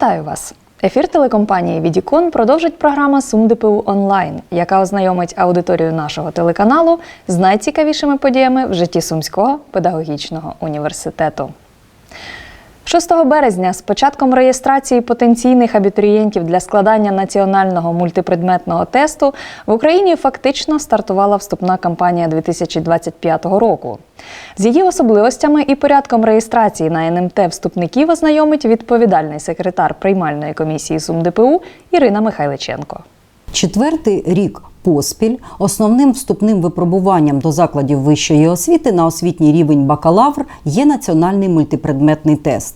Вітаю вас! Ефір телекомпанії Відікон продовжить програма Сум ДПУ онлайн, яка ознайомить аудиторію нашого телеканалу з найцікавішими подіями в житті Сумського педагогічного університету. 6 березня з початком реєстрації потенційних абітурієнтів для складання національного мультипредметного тесту в Україні фактично стартувала вступна кампанія 2025 року. З її особливостями і порядком реєстрації на НМТ вступників ознайомить відповідальний секретар приймальної комісії СумДПУ Ірина Михайличенко. Четвертий рік поспіль основним вступним випробуванням до закладів вищої освіти на освітній рівень бакалавр є національний мультипредметний тест.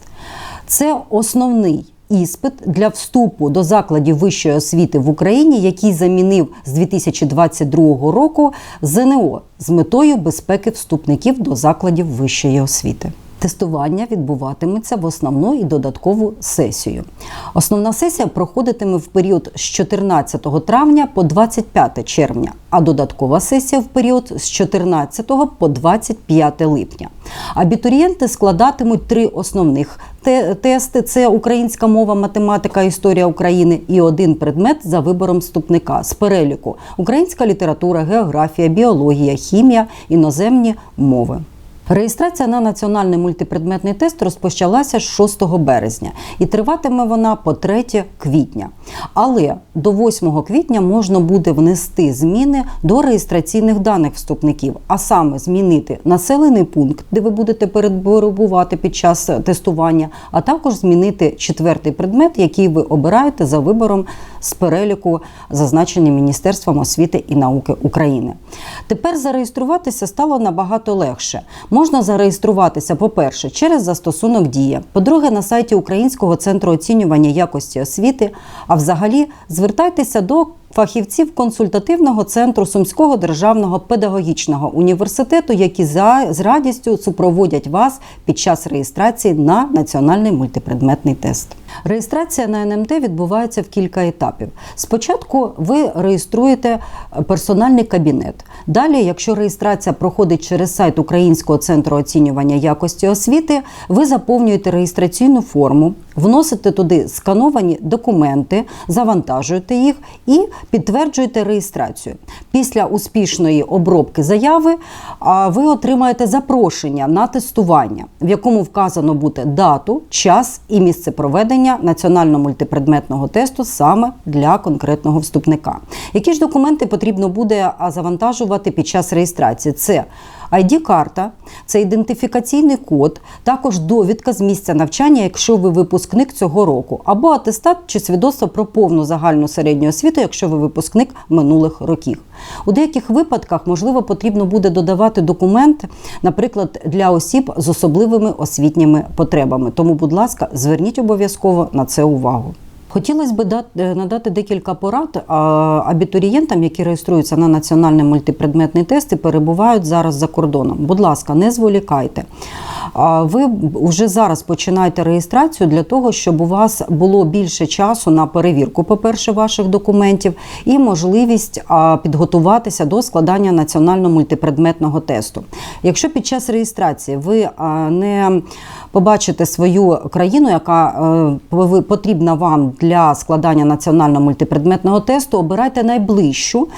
Це основний іспит для вступу до закладів вищої освіти в Україні, який замінив з 2022 року ЗНО з метою безпеки вступників до закладів вищої освіти. Тестування відбуватиметься в основну і додаткову сесію. Основна сесія проходитиме в період з 14 травня по 25 червня, а додаткова сесія в період з 14 по 25 липня. Абітурієнти складатимуть три основних тести: це українська мова, математика, історія України і один предмет за вибором вступника з переліку: українська література, географія, біологія, хімія, іноземні мови. Реєстрація на національний мультипредметний тест розпочалася 6 березня і триватиме вона по 3 квітня. Але до 8 квітня можна буде внести зміни до реєстраційних даних вступників, а саме змінити населений пункт, де ви будете перебувати під час тестування, а також змінити четвертий предмет, який ви обираєте за вибором з переліку, зазначені Міністерством освіти і науки України. Тепер зареєструватися стало набагато легше. Можна зареєструватися, по-перше, через застосунок Дія, по-друге, на сайті Українського центру оцінювання якості освіти. А взагалі звертайтеся до фахівців консультативного центру Сумського державного педагогічного університету, які за з радістю супроводять вас під час реєстрації на національний мультипредметний тест. Реєстрація на НМТ відбувається в кілька етапів. Спочатку ви реєструєте персональний кабінет. Далі, якщо реєстрація проходить через сайт Українського центру оцінювання якості освіти, ви заповнюєте реєстраційну форму, вносите туди скановані документи, завантажуєте їх і підтверджуєте реєстрацію. Після успішної обробки заяви ви отримаєте запрошення на тестування, в якому вказано буде дату, час і місце проведення національно-мультипредметного тесту саме для конкретного вступника. Які ж документи потрібно буде завантажувати під час реєстрації? Це ID-карта, це ідентифікаційний код, також довідка з місця навчання, якщо ви випускник цього року, або атестат чи свідоцтво про повну загальну середню освіту, якщо ви випускник минулих років. У деяких випадках, можливо, потрібно буде додавати документ, наприклад, для осіб з особливими освітніми потребами. Тому, будь ласка, зверніть обов'язково на це увагу. Хотілося б е, надати декілька порад абітурієнтам, які реєструються на національний мультипредметний тест і перебувають зараз за кордоном. Будь ласка, не зволікайте. Ви вже зараз починайте реєстрацію для того, щоб у вас було більше часу на перевірку, по-перше, ваших документів і можливість підготуватися до складання національного мультипредметного тесту. Якщо під час реєстрації ви не побачите свою країну, яка е, потрібна вам для складання національного мультипредметного тесту, обирайте найближчу,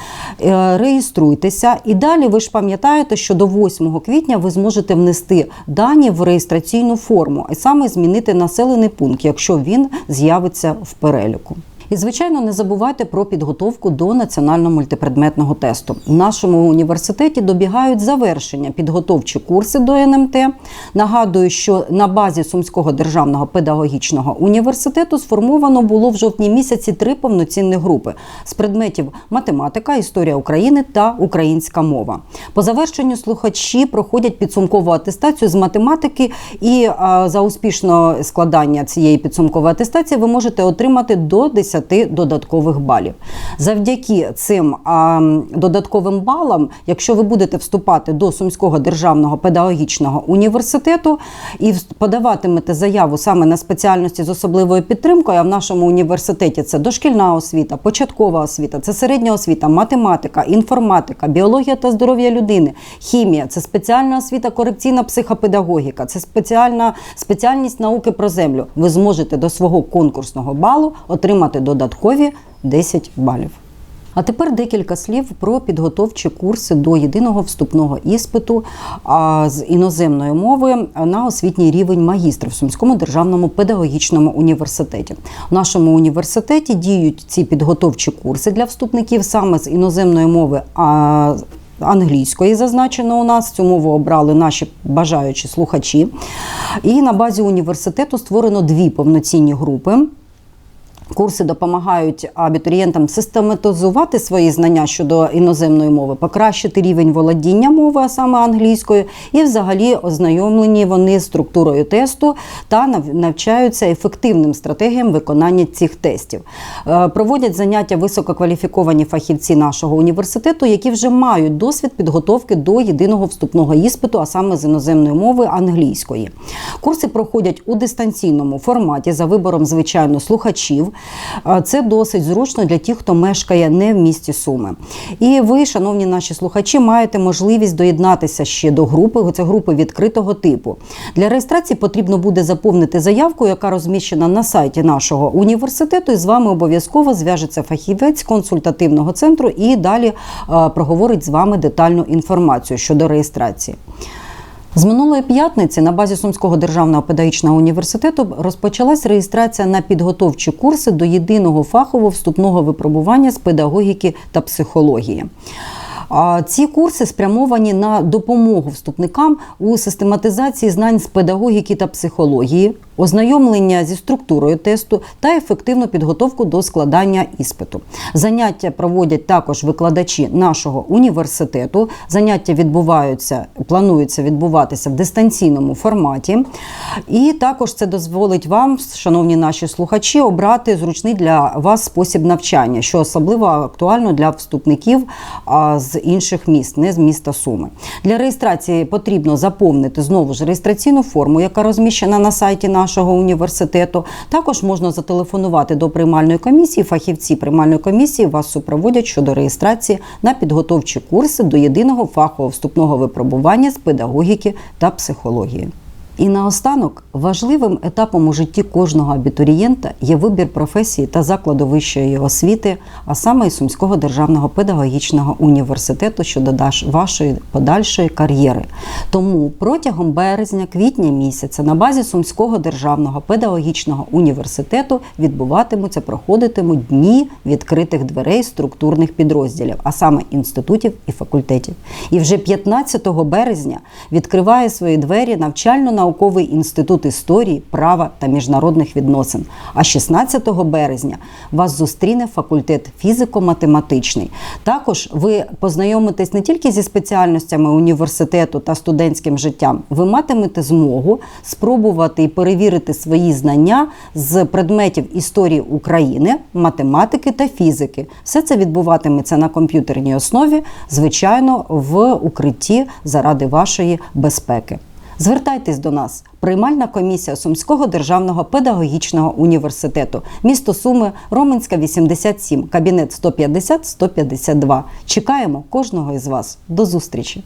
е, реєструйтеся. І далі ви ж пам'ятаєте, що до 8 квітня ви зможете внести дані в реєстраційну форму, і саме змінити населений пункт, якщо він з'явиться в переліку. І, звичайно, не забувайте про підготовку до національного мультипредметного тесту. В нашому університеті добігають завершення підготовчі курси до НМТ. Нагадую, що на базі Сумського державного педагогічного університету сформовано було в жовтні місяці три повноцінні групи з предметів математика, історія України та українська мова. По завершенню слухачі проходять підсумкову атестацію з математики, і за успішне складання цієї підсумкової атестації ви можете отримати до 10 10 додаткових балів. Завдяки цим а, додатковим балам, якщо ви будете вступати до Сумського державного педагогічного університету і подаватимете заяву саме на спеціальності з особливою підтримкою, а в нашому університеті це дошкільна освіта, початкова освіта, це середня освіта, математика, інформатика, біологія та здоров'я людини, хімія, це спеціальна освіта, корекційна психопедагогіка, це спеціальна спеціальність науки про землю. Ви зможете до свого конкурсного балу отримати додаткові 10 балів. А тепер декілька слів про підготовчі курси до єдиного вступного іспиту з іноземної мови на освітній рівень магістра в Сумському державному педагогічному університеті. В нашому університеті діють ці підготовчі курси для вступників саме з іноземної мови. А, Англійської зазначено у нас цю мову обрали наші бажаючі слухачі. І на базі університету створено дві повноцінні групи. Курси допомагають абітурієнтам систематизувати свої знання щодо іноземної мови, покращити рівень володіння мови, а саме англійською, і взагалі ознайомлені вони з структурою тесту та навчаються ефективним стратегіям виконання цих тестів. Е, Проводять заняття висококваліфіковані фахівці нашого університету, які вже мають досвід підготовки до єдиного вступного іспиту, а саме з іноземної мови англійської. Курси проходять у дистанційному форматі за вибором, звичайно, слухачів. Це досить зручно для тих, хто мешкає не в місті Суми. І ви, шановні наші слухачі, маєте можливість доєднатися ще до групи. Це групи відкритого типу. Для реєстрації потрібно буде заповнити заявку, яка розміщена на сайті нашого університету. І з вами обов'язково зв'яжеться фахівець консультативного центру і далі проговорить з вами детальну інформацію щодо реєстрації. З минулої п'ятниці на базі Сумського державного педагогічного університету розпочалась реєстрація на підготовчі курси до єдиного фахового вступного випробування з педагогіки та психології. Ці курси спрямовані на допомогу вступникам у систематизації знань з педагогіки та психології, ознайомлення зі структурою тесту та ефективну підготовку до складання іспиту. Заняття проводять також викладачі нашого університету. Заняття відбуваються, плануються відбуватися в дистанційному форматі. І також це дозволить вам, шановні наші слухачі, обрати зручний для вас спосіб навчання, що особливо актуально для вступників з інших міст, не з міста Суми. Для реєстрації потрібно заповнити знову ж реєстраційну форму, яка розміщена на сайті нашого університету. Також можна зателефонувати до приймальної комісії. Фахівці приймальної комісії вас супроводять щодо реєстрації на підготовчі курси до єдиного фахового вступного випробування з педагогіки та психології. І наостанок важливим етапом у житті кожного абітурієнта є вибір професії та закладу вищої освіти, а саме і Сумського державного педагогічного університету щодо даш- вашої подальшої кар'єри. Тому протягом березня-квітня місяця на базі Сумського державного педагогічного університету відбуватимуться, проходитимуть дні відкритих дверей структурних підрозділів, а саме інститутів і факультетів. І вже 15 березня відкриває свої двері навчально-науковий інститут історії, права та міжнародних відносин. А 16 березня вас зустріне факультет фізико-математичний. Також ви познайомитесь не тільки зі спеціальностями університету та студентським життям, ви матимете змогу спробувати і перевірити свої знання з предметів історії України, математики та фізики. Все це відбуватиметься на комп'ютерній основі, звичайно, в укритті заради вашої безпеки. Звертайтесь до нас. Приймальна комісія Сумського державного педагогічного університету, місто Суми, Роменська, 87, кабінет 150-152. Чекаємо кожного із вас. До зустрічі!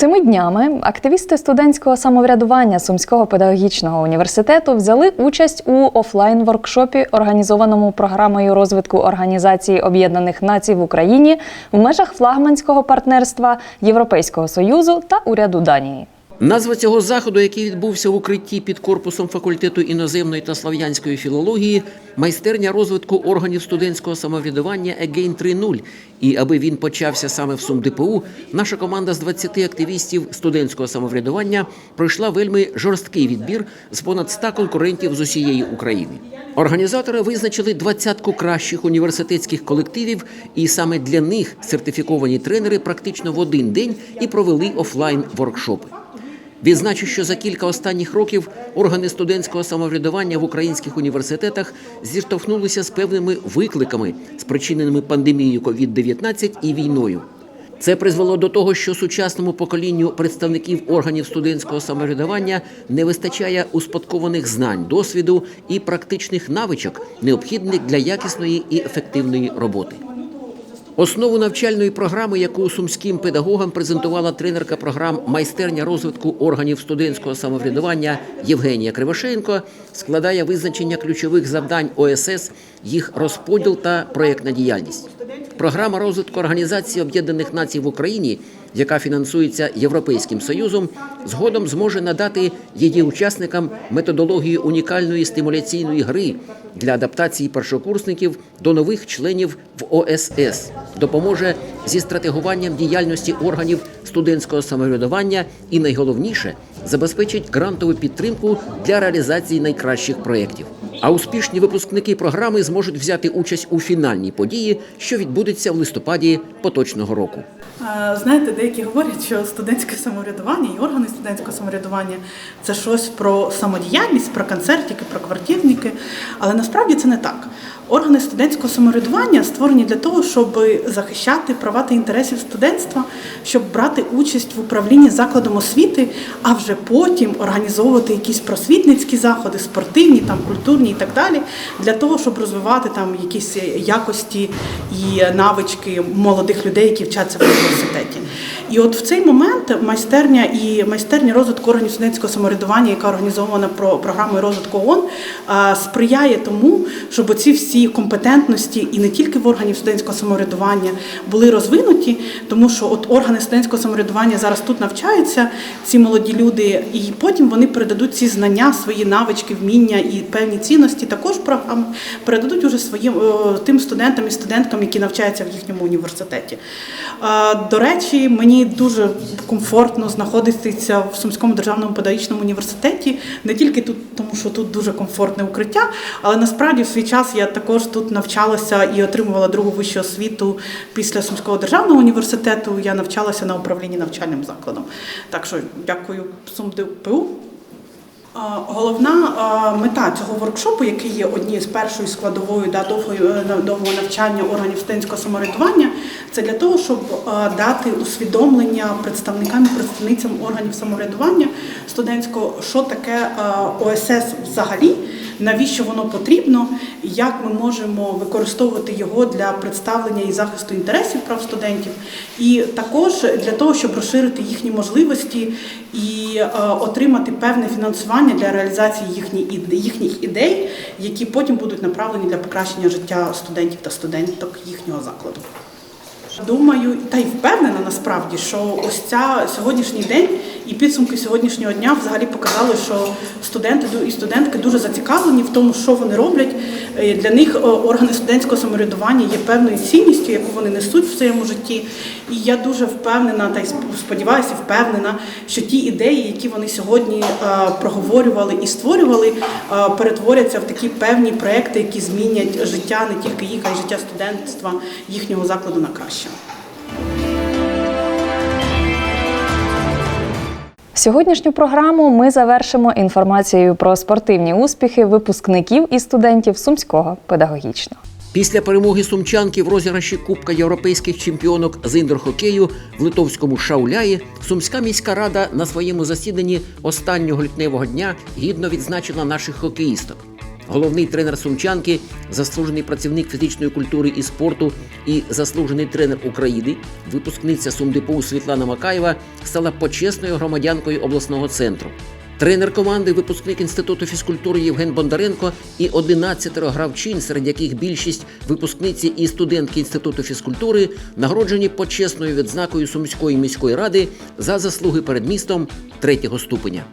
Цими днями активісти студентського самоврядування Сумського педагогічного університету взяли участь у офлайн-воркшопі, організованому програмою розвитку Організації Об'єднаних Націй в Україні в межах флагманського партнерства Європейського союзу та уряду Данії. Назва цього заходу, який відбувся в укритті під корпусом факультету іноземної та слав'янської філології, майстерня розвитку органів студентського самоврядування Егейн 3.0. І аби він почався саме в СумДПУ, наша команда з 20 активістів студентського самоврядування пройшла вельми жорсткий відбір з понад 100 конкурентів з усієї України. Організатори визначили двадцятку кращих університетських колективів, і саме для них сертифіковані тренери практично в один день і провели офлайн воркшопи. Відзначу, що за кілька останніх років органи студентського самоврядування в українських університетах зіштовхнулися з певними викликами, спричиненими пандемією COVID-19 і війною. Це призвело до того, що сучасному поколінню представників органів студентського самоврядування не вистачає успадкованих знань, досвіду і практичних навичок, необхідних для якісної і ефективної роботи. Основу навчальної програми, яку сумським педагогам презентувала тренерка програм майстерня розвитку органів студентського самоврядування Євгенія Кривошенко, складає визначення ключових завдань ОСС, їх розподіл та проєктна діяльність. Програма розвитку Організації Об'єднаних Націй в Україні, яка фінансується Європейським Союзом, згодом зможе надати її учасникам методологію унікальної стимуляційної гри для адаптації першокурсників до нових членів в ОСС, допоможе зі стратегуванням діяльності органів студентського самоврядування і найголовніше забезпечить грантову підтримку для реалізації найкращих проєктів. А успішні випускники програми зможуть взяти участь у фінальній події, що відбудеться в листопаді поточного року. Знаєте, деякі говорять, що студентське самоврядування і органи студентського самоврядування це щось про самодіяльність, про концертики, про квартирники. Але насправді це не так. Органи студентського самоврядування створені для того, щоб захищати права та інтересів студентства, щоб брати участь в управлінні закладом освіти, а вже потім організовувати якісь просвітницькі заходи, спортивні, там культурні і так далі, для того, щоб розвивати там якісь якості і навички молодих людей, які вчаться в університеті. І от в цей момент майстерня і майстерня розвитку органів студентського самоврядування, яка організована про програмою розвитку ООН, сприяє тому, щоб ці всі компетентності і не тільки в органів студентського самоврядування були розвинуті, тому що от органи студентського самоврядування зараз тут навчаються, ці молоді люди, і потім вони передадуть ці знання, свої навички, вміння і певні цінності також програми передадуть уже своїм е, тим студентам і студенткам, які навчаються в їхньому університеті. До речі, мені дуже комфортно знаходитися в Сумському державному педагогічному університеті, не тільки тут, тому що тут дуже комфортне укриття, але насправді в свій час я також тут навчалася і отримувала другу вищу освіту після Сумського державного університету. Я навчалася на управлінні навчальним закладом. Так що дякую СумДПУ. Головна мета цього воркшопу, який є однією з першою складовою да, е, довгого навчання органів студентського самоврядування, це для того, щоб дати усвідомлення представникам і представницям органів самоврядування студентського, що таке ОСС взагалі, навіщо воно потрібно, як ми можемо використовувати його для представлення і захисту інтересів прав студентів, і також для того, щоб розширити їхні можливості і е, отримати певне фінансування для реалізації їхніх іде- їхніх ідей, які потім будуть направлені для покращення життя студентів та студенток їхнього закладу. Думаю, та й впевнена насправді, що ось ця сьогоднішній день і підсумки сьогоднішнього дня взагалі показали, що студенти і студентки дуже зацікавлені в тому, що вони роблять. Е, Для них е, органи студентського самоврядування є певною цінністю, яку вони несуть в своєму житті. І я дуже впевнена, та й сподіваюся, впевнена, що ті ідеї, які вони сьогодні е, проговорювали і створювали, перетворяться в такі певні проекти, які змінять життя не тільки їх, а й життя студентства їхнього закладу на краще. Сьогоднішню програму ми завершимо інформацією про спортивні успіхи випускників і студентів Сумського педагогічного. Після перемоги сумчанки в розіграші Кубка європейських чемпіонок з індор-хокею в литовському Шауляї Сумська міська рада на своєму засіданні останнього лютневого дня гідно відзначила наших хокеїсток. Головний тренер сумчанки, заслужений працівник фізичної культури і спорту і заслужений тренер України, випускниця СумДПУ Світлана Макаєва стала почесною громадянкою обласного центру. Тренер команди, випускник інституту фізкультури Євген Бондаренко і 11 гравчин, серед яких більшість випускниці і студентки інституту фізкультури, нагороджені почесною відзнакою Сумської міської ради за заслуги перед містом третього ступеня.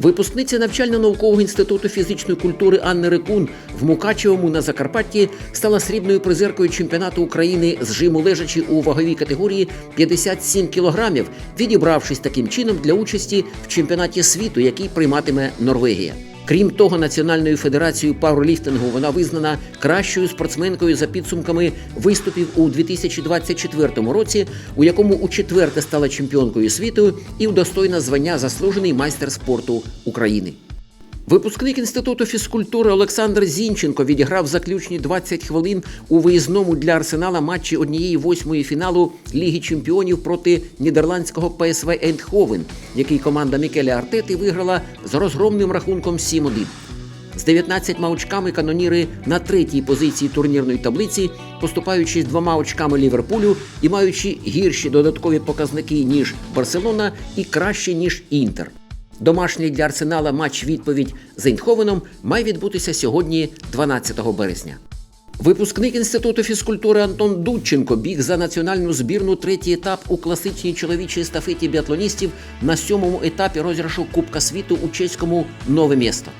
Випускниця навчально-наукового інституту фізичної культури Анни Рекун в Мукачевому на Закарпатті стала срібною призеркою чемпіонату України з жиму лежачі у ваговій категорії 57 кілограмів, відібравшись таким чином для участі в чемпіонаті світу, який прийматиме Норвегія. Крім того, Національною федерацією пауерліфтингу вона визнана кращою спортсменкою за підсумками виступів у 2024 році, у якому у четверте стала чемпіонкою світу і удостойна звання заслужений майстер спорту України. Випускник інституту фізкультури Олександр Зінченко відіграв заключні 20 хвилин у виїзному для арсенала матчі однієї восьмої фіналу Ліги Чемпіонів проти нідерландського ПСВ Ейндховен, який команда Мікеля Артети виграла з розгромним рахунком 7-1. З 19 очками каноніри на третій позиції турнірної таблиці, поступаючись двома очками Ліверпулю і маючи гірші додаткові показники ніж Барселона і краще ніж Інтер. Домашній для Арсенала матч відповідь з Ейндховеном має відбутися сьогодні, 12 березня. Випускник інституту фізкультури Антон Дудченко біг за національну збірну третій етап у класичній чоловічій естафеті біатлоністів на сьомому етапі розіграшу Кубка світу у чеському нове місто.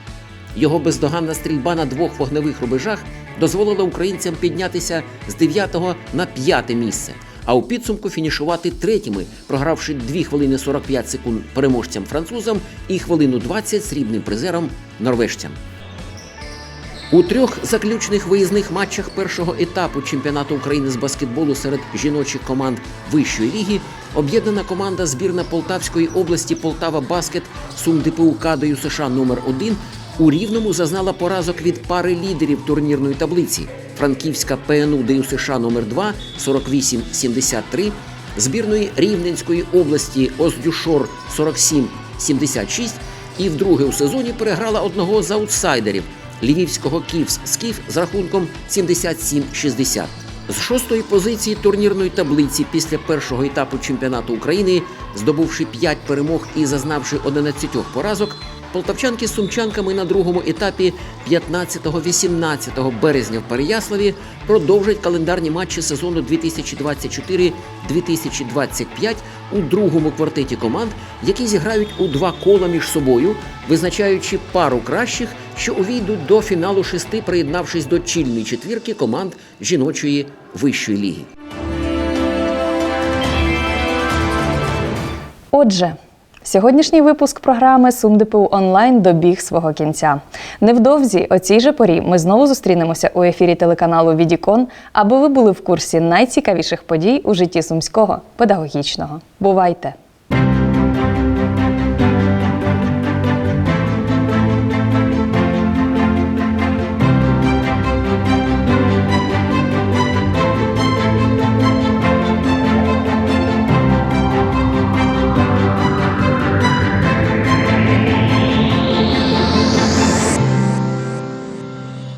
Його бездоганна стрільба на двох вогневих рубежах дозволила українцям піднятися з 9 на 5 місце, а у підсумку фінішувати третіми, програвши 2 хвилини 45 секунд переможцям французам і хвилину 20 срібним призером норвежцям. У трьох заключних виїзних матчах першого етапу чемпіонату України з баскетболу серед жіночих команд вищої ліги об'єднана команда збірна Полтавської області Полтава Баскет Сум ДПУ КДЮ США номер 1 у Рівному зазнала поразок від пари лідерів турнірної таблиці Франківська ПНУ ДЮ США номер 2 48-73, збірної Рівненської області Оздюшор 47-76 і вдруге у сезоні переграла одного з аутсайдерів львівського Ківс Скіф з рахунком 77-60. З шостої позиції турнірної таблиці після першого етапу чемпіонату України, здобувши 5 перемог і зазнавши 11 поразок, полтавчанки з сумчанками на другому етапі 15-18 березня в Переяславі продовжать календарні матчі сезону 2024-2025 у другому квартеті команд, які зіграють у два кола між собою, визначаючи пару кращих, що увійдуть до фіналу шести, приєднавшись до чільної четвірки команд жіночої вищої ліги. Отже, сьогоднішній випуск програми СумДПУ онлайн добіг свого кінця. Невдовзі о цій же порі ми знову зустрінемося у ефірі телеканалу Відікон, аби ви були в курсі найцікавіших подій у житті сумського педагогічного. Бувайте!